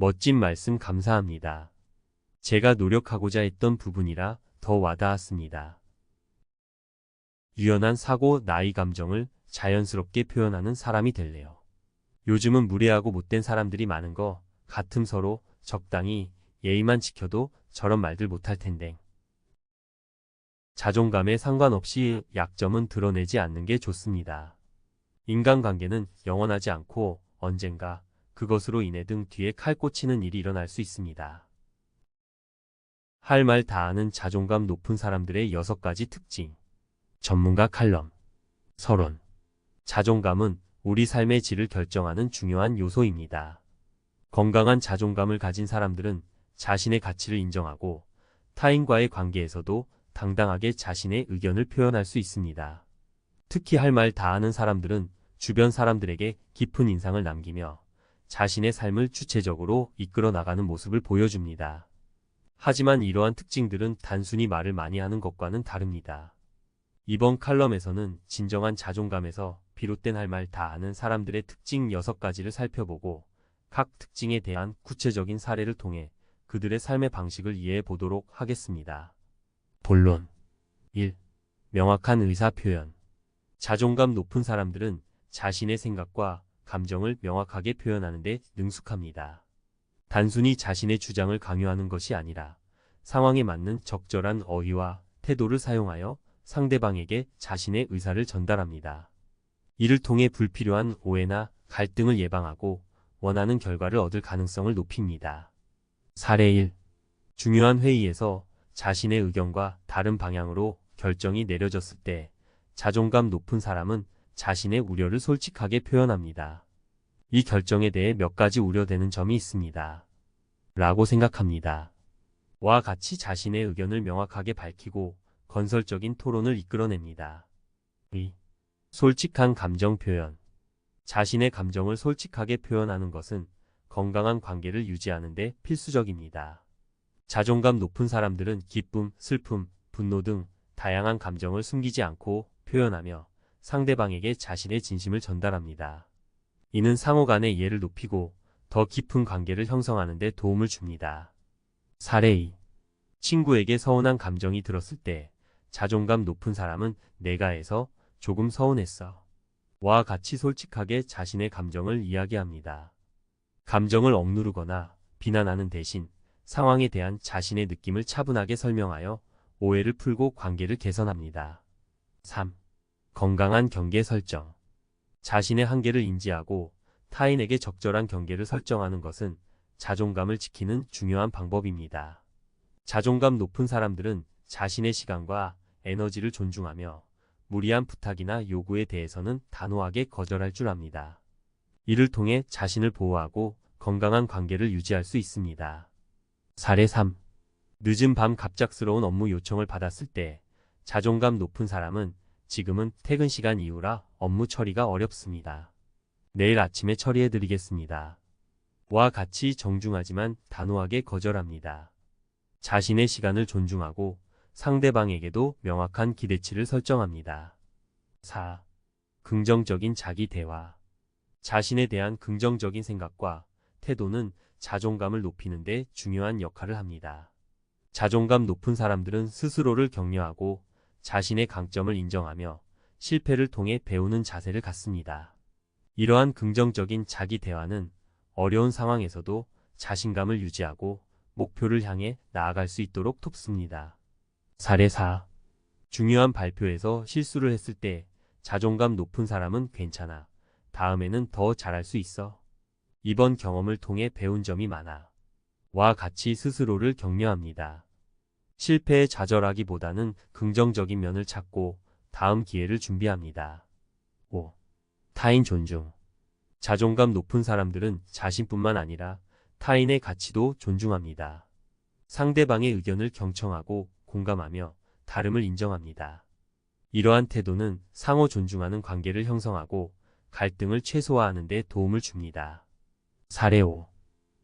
멋진 말씀 감사합니다. 제가 노력하고자 했던 부분이라 더 와닿았습니다. 유연한 사고, 나이 감정을 자연스럽게 표현하는 사람이 될래요. 요즘은 무례하고 못된 사람들이 많은 거 같음 서로 적당히 예의만 지켜도 저런 말들 못할 텐데. 자존감에 상관없이 약점은 드러내지 않는 게 좋습니다. 인간관계는 영원하지 않고 언젠가 그것으로 인해 등 뒤에 칼 꽂히는 일이 일어날 수 있습니다. 할 말 다 하는 자존감 높은 사람들의 여섯 가지 특징. 전문가 칼럼. 서론. 자존감은 우리 삶의 질을 결정하는 중요한 요소입니다. 건강한 자존감을 가진 사람들은 자신의 가치를 인정하고 타인과의 관계에서도 당당하게 자신의 의견을 표현할 수 있습니다. 특히 할 말 다 하는 사람들은 주변 사람들에게 깊은 인상을 남기며 자신의 삶을 주체적으로 이끌어 나가는 모습을 보여줍니다. 하지만 이러한 특징들은 단순히 말을 많이 하는 것과는 다릅니다. 이번 칼럼에서는 진정한 자존감에서 비롯된 할 말 다 아는 사람들의 특징 6가지를 살펴보고 각 특징에 대한 구체적인 사례를 통해 그들의 삶의 방식을 이해해 보도록 하겠습니다. 본론 1. 명확한 의사 표현 자존감 높은 사람들은 자신의 생각과 감정을 명확하게 표현하는 데 능숙합니다. 단순히 자신의 주장을 강요하는 것이 아니라 상황에 맞는 적절한 어휘와 태도를 사용하여 상대방에게 자신의 의사를 전달합니다. 이를 통해 불필요한 오해나 갈등을 예방하고 원하는 결과를 얻을 가능성을 높입니다. 사례 1. 중요한 회의에서 자신의 의견과 다른 방향으로 결정이 내려졌을 때 자존감 높은 사람은 자신의 우려를 솔직하게 표현합니다. 이 결정에 대해 몇 가지 우려되는 점이 있습니다. 라고 생각합니다. 와 같이 자신의 의견을 명확하게 밝히고 건설적인 토론을 이끌어냅니다. 2. 솔직한 감정 표현. 자신의 감정을 솔직하게 표현하는 것은 건강한 관계를 유지하는 데 필수적입니다. 자존감 높은 사람들은 기쁨, 슬픔, 분노 등 다양한 감정을 숨기지 않고 표현하며 상대방에게 자신의 진심을 전달합니다. 이는 상호 간의 이해를 높이고 더 깊은 관계를 형성하는 데 도움을 줍니다. 사례 2. 친구에게 서운한 감정이 들었을 때 자존감 높은 사람은 내가 해서 조금 서운했어. 와 같이 솔직하게 자신의 감정을 이야기합니다. 감정을 억누르거나 비난하는 대신 상황에 대한 자신의 느낌을 차분하게 설명하여 오해를 풀고 관계를 개선합니다. 3. 건강한 경계 설정. 자신의 한계를 인지하고 타인에게 적절한 경계를 설정하는 것은 자존감을 지키는 중요한 방법입니다. 자존감 높은 사람들은 자신의 시간과 에너지를 존중하며 무리한 부탁이나 요구에 대해서는 단호하게 거절할 줄 압니다. 이를 통해 자신을 보호하고 건강한 관계를 유지할 수 있습니다. 사례 3. 늦은 밤 갑작스러운 업무 요청을 받았을 때 자존감 높은 사람은 지금은 퇴근 시간 이후라 업무 처리가 어렵습니다. 내일 아침에 처리해 드리겠습니다. 와 같이 정중하지만 단호하게 거절합니다. 자신의 시간을 존중하고 상대방에게도 명확한 기대치를 설정합니다. 4. 긍정적인 자기 대화. 자신에 대한 긍정적인 생각과 태도는 자존감을 높이는 데 중요한 역할을 합니다. 자존감 높은 사람들은 스스로를 격려하고 자신의 강점을 인정하며 실패를 통해 배우는 자세를 갖습니다. 이러한 긍정적인 자기 대화는 어려운 상황에서도 자신감을 유지하고 목표를 향해 나아갈 수 있도록 돕습니다. 사례 4. 중요한 발표에서 실수를 했을 때 자존감 높은 사람은 괜찮아. 다음에는 더 잘할 수 있어. 이번 경험을 통해 배운 점이 많아. 와 같이 스스로를 격려합니다. 실패에 좌절하기보다는 긍정적인 면을 찾고 다음 기회를 준비합니다. 5. 타인 존중. 자존감 높은 사람들은 자신뿐만 아니라 타인의 가치도 존중합니다. 상대방의 의견을 경청하고 공감하며 다름을 인정합니다. 이러한 태도는 상호 존중하는 관계를 형성하고 갈등을 최소화하는 데 도움을 줍니다. 사례 5.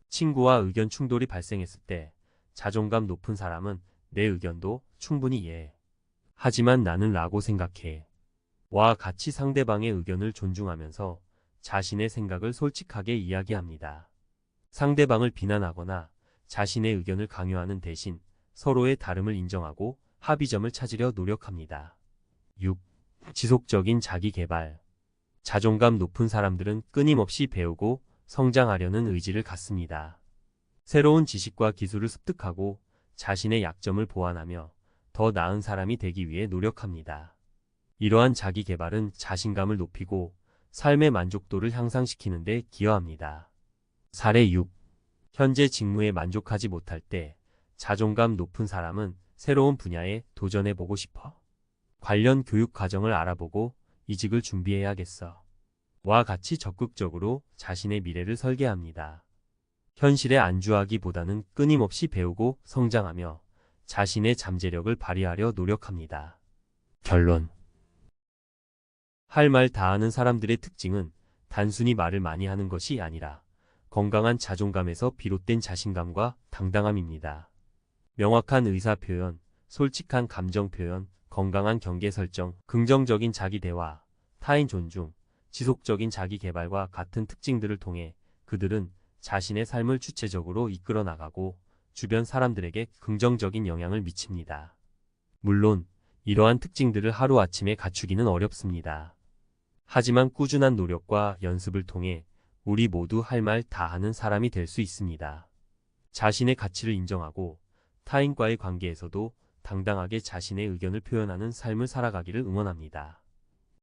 친구와 의견 충돌이 발생했을 때 자존감 높은 사람은 내 의견도 충분히 이해해. 하지만 나는 라고 생각해. 와 같이 상대방의 의견을 존중하면서 자신의 생각을 솔직하게 이야기합니다. 상대방을 비난하거나 자신의 의견을 강요하는 대신 서로의 다름을 인정하고 합의점을 찾으려 노력합니다. 6. 지속적인 자기 개발. 자존감 높은 사람들은 끊임없이 배우고 성장하려는 의지를 갖습니다. 새로운 지식과 기술을 습득하고 자신의 약점을 보완하며 더 나은 사람이 되기 위해 노력합니다. 이러한 자기 개발은 자신감을 높이고 삶의 만족도를 향상시키는 데 기여합니다. 사례 6. 현재 직무에 만족하지 못할 때 자존감 높은 사람은 새로운 분야에 도전해보고 싶어. 관련 교육 과정을 알아보고 이직을 준비해야겠어. 와 같이 적극적으로 자신의 미래를 설계합니다. 현실에 안주하기보다는 끊임없이 배우고 성장하며 자신의 잠재력을 발휘하려 노력합니다. 결론 할 말 다하는 사람들의 특징은 단순히 말을 많이 하는 것이 아니라 건강한 자존감에서 비롯된 자신감과 당당함입니다. 명확한 의사 표현, 솔직한 감정 표현, 건강한 경계 설정, 긍정적인 자기 대화, 타인 존중, 지속적인 자기 개발과 같은 특징들을 통해 그들은 자신의 삶을 주체적으로 이끌어 나가고 주변 사람들에게 긍정적인 영향을 미칩니다. 물론 이러한 특징들을 하루아침에 갖추기는 어렵습니다. 하지만 꾸준한 노력과 연습을 통해 우리 모두 할 말 다 하는 사람이 될 수 있습니다. 자신의 가치를 인정하고 타인과의 관계에서도 당당하게 자신의 의견을 표현하는 삶을 살아가기를 응원합니다.